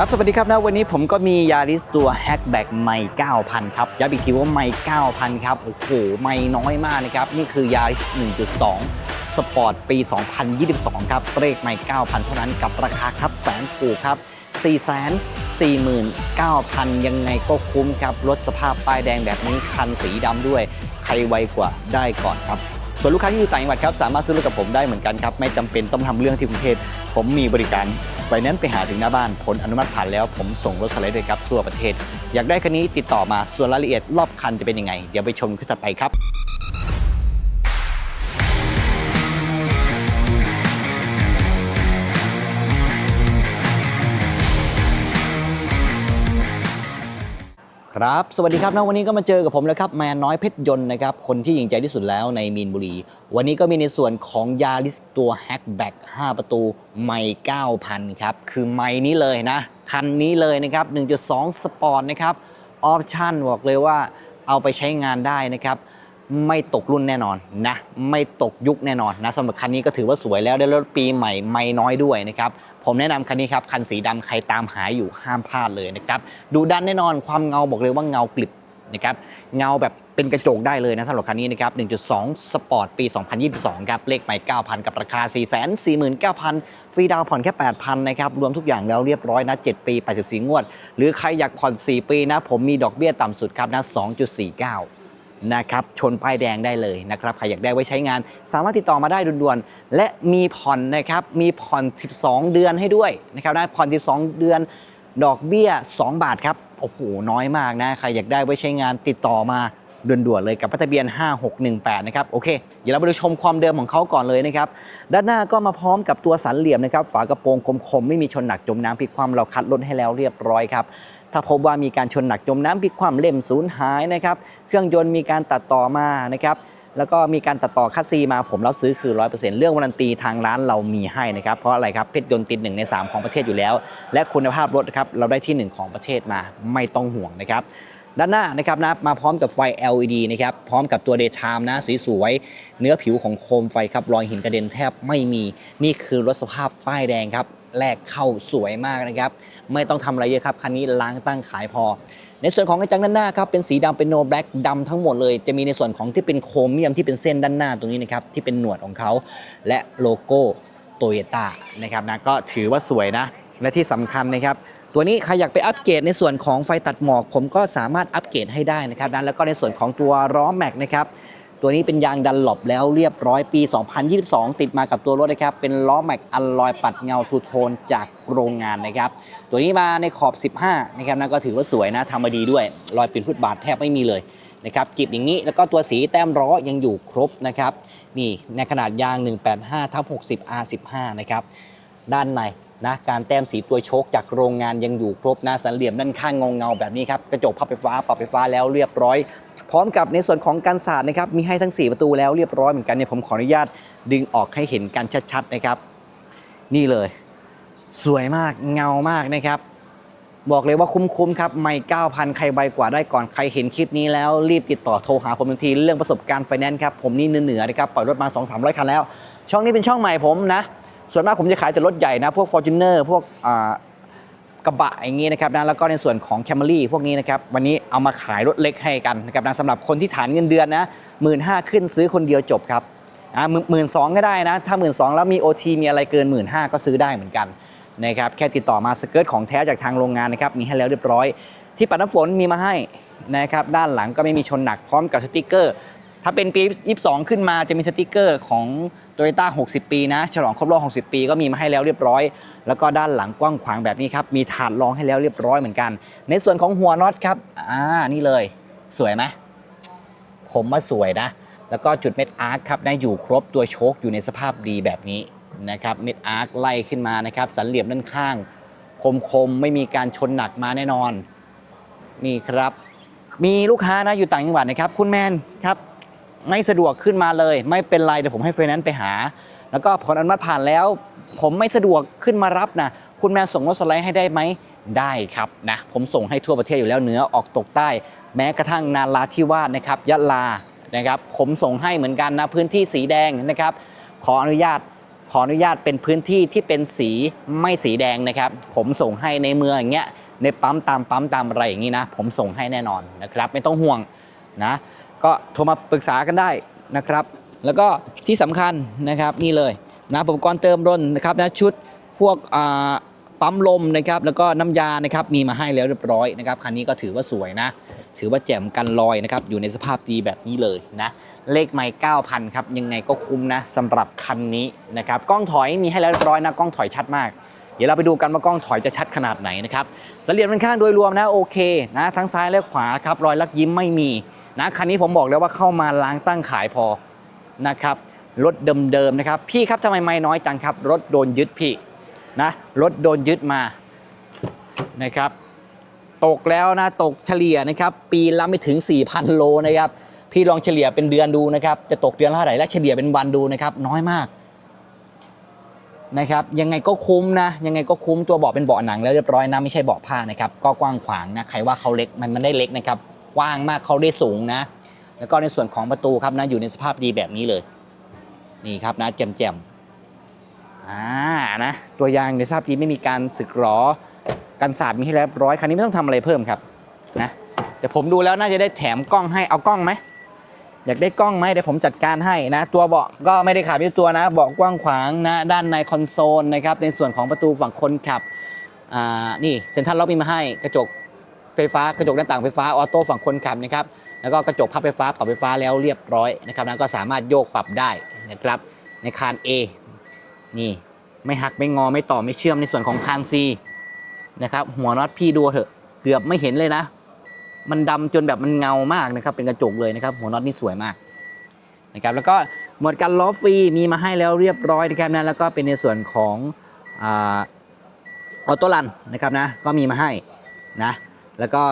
ครับสวัสดีครับนะวันนี้ผมก็มียาริสตัวแฮกแบ็กไม่ 9,000 ครับย้ำอีกทีว่าไม่ 9,000 ครับ โอ้โห ไม่น้อยมากนะครับ นี่คือยาริส1.2 สปอร์ตปี 2022 ครับเลขไม่ 9,000 เท่านั้นกับราคาครับแสนถูกครับ 449,000 ยังไงก็คุ้มครับรถสภาพป้ายแดงแบบนี้คันสีดำด้วย ใครไวกว่าได้ก่อนครับ ส่วนลูกค้าที่อยู่ต่างจังหวัดครับสามารถซื้อรถกับผมได้เหมือนกันครับไม่จำเป็นต้องทำเรื่องที่กรุงเทพผมมีบริการไฟแนนซ์ไปหาถึงหน้าบ้านผลอนุมัติผ่านแล้ว ผมส่งรถสไลด์เลยครับทั่วประเทศ อยากได้คันนี้ติดต่อมาส่วนรายละเอียดรอบคันจะเป็นยังไง เดี๋ยวไปชมคลิปถัดไปครับ ครับ สวัสดีครับนะวันนี้ก็มาเจอกับผมแล้วครับแมนน้อยเพชรยนต์นะครับ คนที่ยิงใจที่สุดแล้วในมีนบุรี วันนี้ก็มีในส่วนของยาริสตัวแฮกแบ็ก5ประตูไม่9,000 ครับ คือไม่นี้เลยนะ คันนี้เลยนะครับ 1.2 สปอร์ตนะครับ ออปชั่นบอกเลยว่าเอาไปใช้งานได้นะครับ ไม่ตกรุ่นแน่นอนนะ ไม่ตกยุคแน่นอนนะสำหรับคันนี้ก็ถือว่าสวยแล้วได้รถปีใหม่ไม่น้อยด้วยนะครับ ผมแนะนำคันนี้ครับ คันสีดำใครตามหาอยู่ห้ามพลาดเลยนะครับดูด้านแน่นอนความเงาบอกเลยว่าเงากลิบนะครับเงาแบบเป็นกระจกได้เลยนะสำหรับคันนี้นะครับ 1.2 สปอร์ตปี 2022 ครับ เลขใหม่ 9,000 กับราคา 449,000 ฟรีดาวผ่อนแค่ 8,000 นะครับ รวมทุกอย่างแล้วเรียบร้อยนะ 7 ปี 84 งวด หรือใครอยากผ่อน 4 ปีนะ ผมมีดอกเบี้ยต่ำสุดครับนะ 2.49 นะครับชนป้ายแดงได้เลยนะครับใครอยากได้ไว้ใช้งาน สามารถติดต่อมาได้ด่วนๆและมีผ่อนนะครับมีผ่อน 12 เดือนให้ด้วยนะครับนะผ่อน 12 เดือนดอกเบี้ย 2 บาทครับโอ้โหน้อยมากนะใครอยากได้ไว้ใช้งานติดต่อมาด่วนๆเลยกับพัทะเบียน 5618 นะครับ โอเค เดี๋ยวเราไปดูชมความเดิมของเขาก่อนเลยนะครับ ด้านหน้าก็มาพร้อมกับตัวสันเหลี่ยมนะครับ ฝากระโปรงคมๆ ไม่มีชนหนักจมน้ำพลิกความเราคัดรถให้แล้วเรียบร้อยครับ ถ้าพบว่ามีการชนหนักจมน้ำพลิกความเล่มสูญหายนะครับ เครื่องยนต์มีการตัดต่อมานะครับแล้วก็มีการตัดต่อคัสซีมาผมรับซื้อคือ 100%เรื่องวารันตีทางร้านเรามีให้นะครับ เพราะอะไรครับเพชรยนต์ติดหนึ่งใน 3 ของประเทศอยู่แล้ว และคุณภาพรถนะครับเราได้ที่ 1 ของประเทศมาไม่ต้องห่วงนะครับ ด้านหน้านะครับนะมาพร้อมกับไฟ LED นะครับพร้อมกับตัว Daytime นะสวยๆเนื้อผิวของโคมไฟครับรอยหินกระเด็นแทบไม่มี นี่คือรถสภาพป้ายแดงครับแลกเข้าสวยมากนะครับ ไม่ต้องทำอะไรเยอะครับ คันนี้ล้างตั้งขายพอ ในส่วนของกระจังด้านหน้าครับเป็นสีดำเป็นโนแบล็กดำทั้งหมดเลย จะมีในส่วนของที่เป็นโครเมียมที่เป็นเส้นด้านหน้าตรงนี้นะครับที่เป็นหนวดของเขาและโลโก้โตโยต้านะครับนะก็ถือว่าสวยนะและที่สำคัญนะครับ ตัวนี้ใครอยากไปอัปเกรดในส่วนของไฟตัดหมอก ผมก็สามารถอัปเกรดให้ได้นะครับนะแล้วก็ในส่วนของตัวล้อแม็กนะครับตัวนี้เป็นยางดันหลบแล้วเรียบร้อยปี 2022 ติดมากับตัวรถนะครับ เป็นล้อแม็กอัลลอยปัดเงาทูโทนจากโรงงานนะครับ ตัวนี้มาในขอบ 15 นะครับนะก็ถือว่าสวยนะทำมาดีด้วย รอยปิ่นฟุตบาทแทบไม่มีเลยนะครับจิบอย่างนี้แล้วก็ตัวสีแต้มล้อยังอยู่ครบนะครับ นี่ในขนาดยาง 185ทับ60 R15 นะครับ ด้านใน นะการแต้มสีตัวโชคจากโรงงานยังอยู่ครบนะสันเหลี่ยมด้านข้างเงาเงาแบบนี้ครับกระจกพับไฟฟ้าปรับไฟฟ้าแล้วเรียบร้อย พร้อมกับในส่วนของกันศาสตร์นะครับมีให้ทั้ง 4 ประตูแล้วเรียบร้อยเหมือนกันเนี่ยผมขออนุญาตดึงออกให้เห็นกันชัดๆนะครับ นี่เลย สวยมากเงามากนะครับบอกเลยว่าคุ้มๆครับ ไม่ 9,000 ใครใบกว่าได้ก่อน ใครเห็นคลิปนี้แล้วรีบติดต่อโทรหาผมทันที เรื่องประสบการณ์ไฟแนนซ์ครับ ผมนี่เหนือๆนะครับ ปล่อยรถมา 2-300 คันแล้ว ช่องนี้เป็นช่องใหม่ผมนะ ส่วนมากผมจะขายแต่รถใหญ่นะพวก Fortuner พวกกระบะอย่างงี้นะครับนะแล้วก็ในส่วนของ Camry พวกนี้นะครับวันนี้เอามาขายรถเล็กให้กันนะครับนะสำหรับคนที่ฐานเงินเดือนนะหมื่นห้าขึ้นซื้อคนเดียวจบครับอ่าหมื่นสองก็ได้นะ ถ้าหมื่นสองแล้วมี OT มีอะไรเกินหมื่นห้าก็ซื้อได้เหมือนกันนะครับแค่ติดต่อมาสเกิร์ตของแท้จากทางโรงงานนะครับมีให้แล้วเรียบร้อย ที่ปัดน้ำฝนมีมาให้นะครับด้านหลังก็ไม่มีชนหนักพร้อมกับสติกเกอร์ ถ้าเป็นปี 22 ขึ้นมาจะมีสติกเกอร์ของ t o y ต้า60 ปีนะ ฉลองครบรอบ 60 ปีก็มีมาให้แล้วเรียบร้อย แล้วก็ด้านหลังกว้างขวางแบบนี้ครับ มีถาดรองให้แล้วเรียบร้อยเหมือนกัน ในส่วนของหัวน็อตครับ อ่า นี่เลย สวยไหมผมว่าสวยนะ แล้วก็จุดเม็ดอาร์คครับได้อยู่ครบตัวโชคอยู่ในสภาพดีแบบนี้นะครับ เม็ดอาร์คไล่ขึ้นมานะครับ สันเหลี่ยมด้านข้าง คมๆ ไม่มีการชนหนักมาแน่นอน นี่ครับ มีลูกค้านะอยู่ต่างจังหวัดนะครับ คุณแมนครับ ไม่สะดวกขึ้นมาเลย ไม่เป็นไรเดี๋ยวผมให้ไฟแนนซ์ไปหา แล้วก็ผลอนุมัติผ่านแล้ว ผมไม่สะดวกขึ้นมารับนะคุณแมนส่งรถสไลด์ให้ได้ไหมได้ครับนะผมส่งให้ทั่วประเทศอยู่แล้วเหนือออกตกใต้ แม้กระทั่งนาราธิวาสนะครับยะลานะครับผมส่งให้เหมือนกันนะพื้นที่สีแดงนะครับ ขออนุญาตขออนุญาตเป็นพื้นที่ที่เป็นสีไม่สีแดงนะครับ ผมส่งให้ในเมืองอย่างเงี้ยในปั๊มตามปั๊มตามอะไรอย่างนี้นะ ผมส่งให้แน่นอนนะครับ ไม่ต้องห่วงนะ ก็โทรมาปรึกษากันได้นะครับ แล้วก็ที่สำคัญนะครับนี่เลยนะอุปกรณ์เติมรนนะครับนะชุดพวกปั๊มลมนะครับแล้วก็น้ำยานะครับมีมาให้แล้วเรียบร้อยนะครับคันนี้ก็ถือว่าสวยนะ ถือว่าแจ่มกันลอยนะครับอยู่ในสภาพดีแบบนี้เลยนะเลขไมล์9,000ครับยังไงก็คุ้มนะสำหรับคันนี้นะครับกล้องถอยมีให้แล้วเรียบร้อยนะกล้องถอยชัดมากเดี๋ยวเราไปดูกันว่ากล้องถอยจะชัดขนาดไหนนะครับสเหลี่ยมด้านข้างโดยรวมนะโอเคนะทั้งซ้ายและขวาครับรอยลักยิ้มไม่มี นะคันนี้ผมบอกแล้วว่าเข้ามาล้างตั้งขายพอนะครับรถเดิมๆนะครับพี่ครับทำไมไม่น้อยจังครับ รถโดนยึดพี่นะรถโดนยึดมานะครับตกแล้วนะตกเฉลี่ยนะครับปีละไม่ถึง 4,000 โลนะครับพี่ลองเฉลี่ยเป็นเดือนดูนะครับจะตกเดือนเท่าไหร่และเฉลี่ยเป็นวันดูนะครับน้อยมากนะครับยังไงก็คุ้มนะยังไงก็คุ้มตัวเบาะเป็นเบาะหนังแล้วเรียบร้อยนะไม่ใช่เบาะผ้านะครับก็กว้างขวางนะใครว่าเขาเล็กมันมันได้เล็กนะครับ กว้างมากเขาได้สูงนะ แล้วก็ในส่วนของประตูครับนะอยู่ในสภาพดีแบบนี้เลย นี่ครับนะแจ่มๆอ่านะตัวยางในสภาพดีไม่มีการสึกหรอกันศาสตร์มีให้เรียบร้อยคันนี้ไม่ต้องทำอะไรเพิ่มครับนะแต่ผมดูแล้วน่าจะได้แถมกล้องให้เอากล้องไหมอยากได้กล้องไหมเดี๋ยวผมจัดการให้นะ ตัวเบาะก็ไม่ได้ขาดที่ตัวนะเบาะกว้างขวางนะ ด้านในคอนโซลนะครับในส่วนของประตูฝั่งคนขับอ่านี่เซ็นทรัลล็อกมีมาให้กระจก ไฟฟ้ากระจกหน้าต่างไฟฟ้าออโต้ฝั่งคนขับนะครับแล้วก็กระจกพับไฟฟ้าปรับไฟฟ้าแล้วเรียบร้อยนะครับนะก็สามารถโยกปรับได้นะครับในคาน A นี่ไม่หักไม่งอไม่ต่อไม่เชื่อมในส่วนของคาน C นะครับหัวน็อตพี่ดูเถอะเกือบไม่เห็นเลยนะ มันดำจนแบบมันเงามากนะครับเป็นกระจกเลยนะครับ หัวน็อตนี่สวยมากนะครับแล้วก็หมวดกันล้อฟรีมีมาให้แล้วเรียบร้อยนะครับนะแล้วก็เป็นในส่วนของออโต้รันนะครับนะก็มีมาให้นะ แล้วก็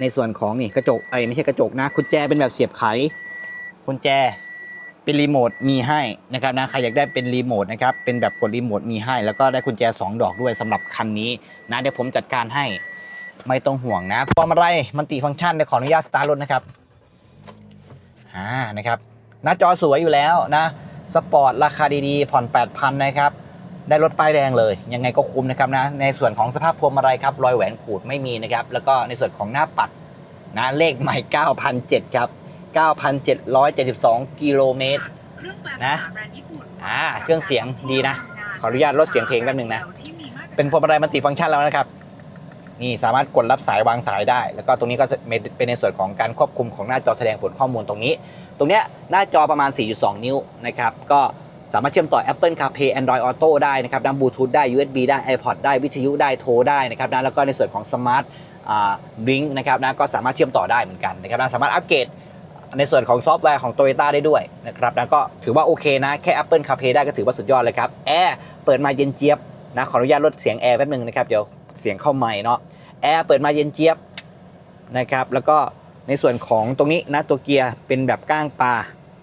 ในส่วนของนี่กระจกเอ้ยไม่ใช่กระจกนะกุญแจเป็นแบบเสียบไขกุญแจเป็นรีโมทมีให้นะครับนะใครอยากได้เป็นรีโมทนะครับเป็นแบบกดรีโมทมีให้ แล้วก็ได้กุญแจ 2 ดอกด้วยสำหรับคันนี้นะเดี๋ยวผมจัดการให้ไม่ต้องห่วงนะพวงมาลัยมันติฟังก์ชันเดี๋ยวขออนุญาตสตาร์ทรถนะครับอ่านะครับหน้าจอสวยอยู่แล้วนะสปอร์ตราคาดีๆผ่อน 8,000 นะครับ ได้รถป้ายแดงเลย ยังไงก็คุ้มนะครับนะในส่วนของสภาพพวงมาลัยครับรอยแหวนขูดไม่มีนะครับแล้วก็ในส่วนของหน้าปัดนะเลขใหม่9,007ครับ9,772กิโลเมตรนะอ่าเครื่องเสียงดีนะ ขออนุญาตลดเสียงเพลงแป๊บนึงนะ เป็นพวงมาลัยมัลติฟังก์ชันแล้วนะครับ นี่สามารถกดรับสายวางสายได้ แล้วก็ตรงนี้ก็จะเป็นในส่วนของการควบคุมของหน้าจอแสดงผลข้อมูลตรงนี้ ตรงเนี้ยหน้าจอประมาณ 4.2 นิ้วนะครับ ก็ สามารถเชื่อมต่อ Apple CarPlay Android Auto ได้นะครับดังบลูทูธได้ USB ได้ iPod ได้วิทยุได้โทรได้นะครับนะแล้วก็ในส่วนของ Smart อ่า Link นะครับนะก็สามารถเชื่อมต่อได้เหมือนกันนะครับนะสามารถอัปเกรดในส่วนของซอฟต์แวร์ของ Toyota ได้ด้วยนะครับแล้วก็ถือว่าโอเคนะแค่ Apple CarPlay ได้ก็ถือว่าสุดยอดเลยครับแอร์เปิดมาเย็นเจี๊ยบนะขออนุญาตลดเสียงแอร์แป๊บนึงนะครับเดี๋ยวเสียงเข้าใหม่เนาะแอร์เปิดมาเย็นเจี๊ยบนะครับแล้วก็ในส่วนของตรงนี้นะตัวเกียร์เป็นแบบก้างปลา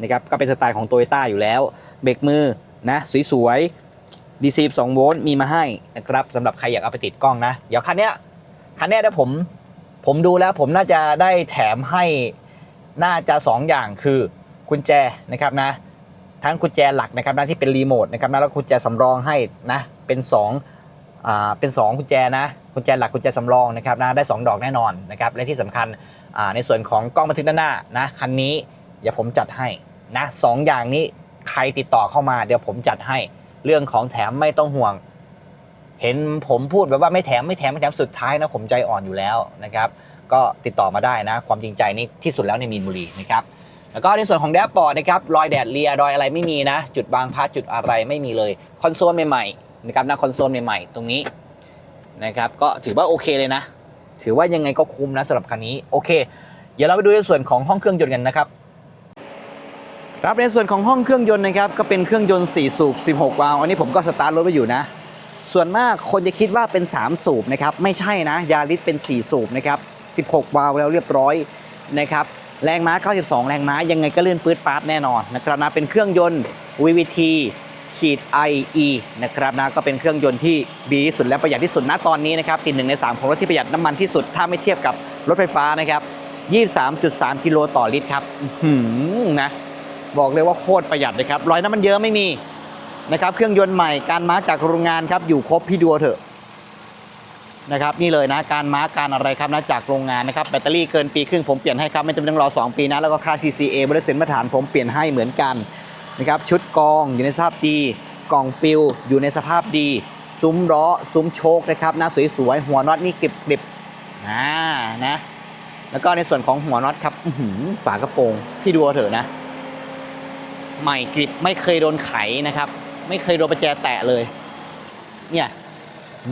นะครับก็เป็นสไตล์ของ Toyota อยู่แล้ว เบรกมือนะสวยๆ DC 2โวลต์มีมาให้นะครับสำหรับใครอยากเอาไปติดกล้องนะ เดี๋ยวคันเนี้ยคันเนี้ยเดี๋ยวผมผมดูแล้วผมน่าจะได้แถมให้น่าจะ 2 อย่างคือกุญแจนะครับนะ ทั้งกุญแจหลักนะครับนะที่เป็นรีโมทนะครับนะแล้วกุญแจสำรองให้นะเป็น2อ่าเป็น 2 กุญแจนะกุญแจหลักกุญแจสำรองนะครับนะได้ 2 ดอกแน่นอนนะครับและที่สำคัญอ่าในส่วนของกล้องบันทึกด้านหน้านะคันนี้เดี๋ยวผมจัดให้นะสองอย่างนี้ ใครติดต่อเข้ามาเดี๋ยวผมจัดให้เรื่องของแถมไม่ต้องห่วง เห็นผมพูดแบบว่าไม่แถมไม่แถมไม่แถมสุดท้ายนะผมใจอ่อนอยู่แล้วนะครับ ก็ติดต่อมาได้นะ ความจริงใจนี่ที่สุดแล้วในมีนบุรีนะครับแล้วก็ในส่วนของแดชบอร์ดนะครับรอยแดดเลียรอยอะไรไม่มีนะ จุดบางพาจุดอะไรไม่มีเลยคอนโซลใหม่ๆนะครับนะคอนโซลใหม่ๆ ตรงนี้นะครับก็ถือว่าโอเคเลยนะ ถือว่ายังไงก็คุ้มนะสำหรับคันนี้โอเค เดี๋ยวเราไปดูในส่วนของห้องเครื่องยนต์กันนะครับ รับในส่วนของห้องเครื่องยนต์นะครับ ก็เป็นเครื่องยนต์ 4 สูบ 16 วาล์วอันนี้ผมก็สตาร์ทรถไว้อยู่นะ ส่วนมากคนจะคิดว่าเป็น 3 สูบนะครับ ไม่ใช่นะ ยาริสเป็น 4 สูบนะครับ 16 วาล์วแล้วเรียบร้อยนะครับ แรงม้า 92 แรงม้า ยังไงก็เลื่อนปื๊ดปาร์ตแน่นอนนะครับนะ เป็นเครื่องยนต์ VVT ขีด IE นะครับนะ ก็เป็นเครื่องยนต์ที่ดีที่สุดและประหยัดที่สุดณตอนนี้นะครับติดหนึ่งใน 3 ของรถที่ประหยัดน้ำมันที่สุด ถ้าไม่เทียบกับรถไฟฟ้านะครับ 23.3 กิโลต่อลิตรครับอื้อหือนะ บอกเลยว่าโคตรประหยัดเลยครับรอยน้ำมันเยอะไม่มีนะครับเครื่องยนต์ใหม่การมาร์กจากโรงงานครับอยู่ครบพี่ดูเอาเถอะนะครับนี่เลยนะการมาร์กการอะไรครับนะจากโรงงานนะครับแบตเตอรี่เกินปีครึ่งผมเปลี่ยนให้ครับไม่จำเป็นต้องรอ 2 ปีนะแล้วก็ค่า CCA บริษัทมาตรฐานผมเปลี่ยนให้เหมือนกันนะครับชุดกองอยู่ในสภาพดีกล่องฟิลอยู่ในสภาพดี ซุ้มล้อซุ้มโชคนะครับน้าสวยๆหัวน็อตนี่กริบๆอ่านะแล้วก็ในส่วนของหัวน็อตครับหือฝากระโปรงพี่ดูเอาเถอะนะ ใหม่กริบไม่เคยโดนไขนะครับ ไม่เคยโดนประแจแตะเลย เนี่ย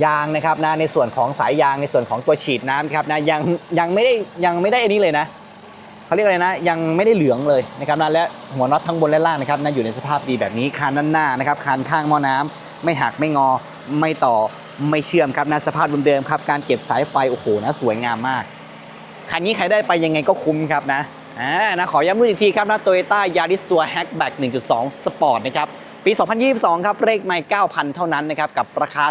ยางนะครับนะในส่วนของสายยางในส่วนของตัวฉีดน้ำครับนะยังยังไม่ได้ยังไม่ได้อันนี้เลยนะเขาเรียกอะไรนะ ยังไม่ได้เหลืองเลยนะครับนะและหัวน็อตทั้งบนและล่างนะครับนะอยู่ในสภาพดีแบบนี้คานด้านหน้านะครับคานข้างหม้อน้ำไม่หักไม่งอไม่ต่อไม่เชื่อมครับนะสภาพเดิมๆครับการเก็บสายไฟโอ้โหนะสวยงามมากคันนี้ใครได้ไปยังไงก็คุ้มครับนะ อ่านะขอย้ำรุ่นอีกทีครับนะ Toyota Yaris ตัว Hatchback 1.2 Sport นะครับ ปี 2022 ครับ เลขไม่ 9,000 เท่านั้นนะครับ กับราคา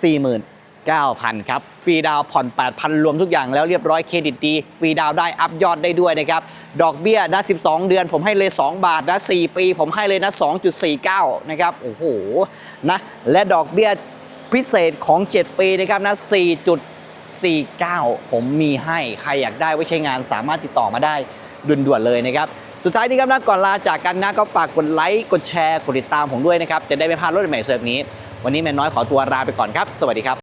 449,000 ครับ ฟรีดาวผ่อน 8,000 รวมทุกอย่างแล้วเรียบร้อยเครดิตดี ฟรีดาวได้อัพยอดได้ด้วยนะครับ ดอกเบี้ยนะ 12 เดือน ผมให้เลย 2 บาทนะ 4 ปี ผมให้เลยนะ 2.49 นะครับ โอ้โห นะ และดอกเบี้ยพิเศษของ 7 ปีนะครับนะ 49 ผมมีให้ใครอยากได้ไว้ใช้งานสามารถติดต่อมาได้ด่วนๆเลยนะครับ สุดท้ายนี้ครับนะก่อนลาจากกันนะก็ฝากกดไลค์กดแชร์กดติดตามผมด้วยนะครับ จะได้ไม่พลาดรถใหม่เสิร์ฟนี้ วันนี้แมนน้อยขอตัวลาไปก่อนครับ สวัสดีครับ